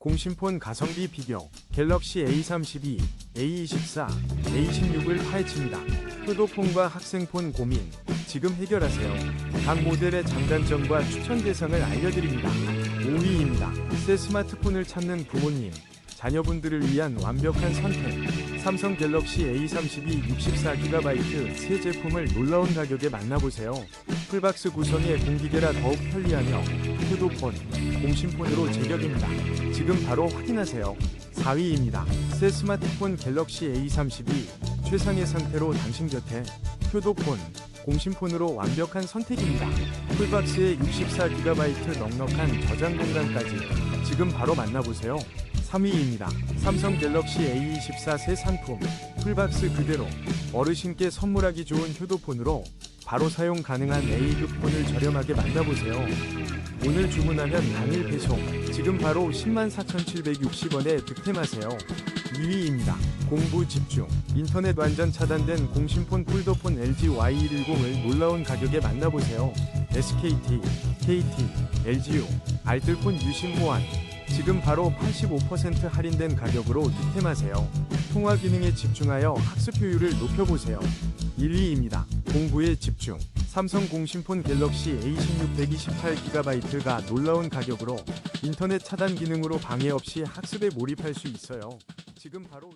공신폰 가성비 비교 갤럭시 A32, A24, A16을 파헤칩니다. 효도폰과 학생폰 고민 지금 해결하세요. 각 모델의 장단점과 추천 대상을 알려드립니다. 5위입니다. 새 스마트폰을 찾는 부모님 자녀분들을 위한 완벽한 선택. 삼성 갤럭시 A32 64GB 새 제품을 놀라운 가격에 만나보세요. 풀박스 구성의 공기계라 더욱 편리하며 휴도폰, 공신폰으로 제격입니다. 지금 바로 확인하세요. 4위입니다. 새 스마트폰 갤럭시 A32 최상의 상태로 당신 곁에 휴도폰, 공신폰으로 완벽한 선택입니다. 풀박스에 64GB 넉넉한 저장 공간까지 지금 바로 만나보세요. 3위입니다. 삼성 갤럭시 A24 새 상품 풀박스 그대로 어르신께 선물하기 좋은 휴도폰으로 바로 사용 가능한 A급 폰을 저렴하게 만나보세요. 오늘 주문하면 당일 배송 지금 바로 104,760원에 득템하세요. 2위입니다. 공부 집중 인터넷 완전 차단된 공신폰 폴더폰 LG Y110을 놀라운 가격에 만나보세요. SKT, KT, LGU, 알뜰폰 유심 호환 지금 바로 85% 할인된 가격으로 득템하세요. 통화 기능에 집중하여 학습 효율을 높여보세요. 1위입니다. 공부에 집중. 삼성 공신폰 갤럭시 A16 128GB가 놀라운 가격으로 인터넷 차단 기능으로 방해 없이 학습에 몰입할 수 있어요. 지금 바로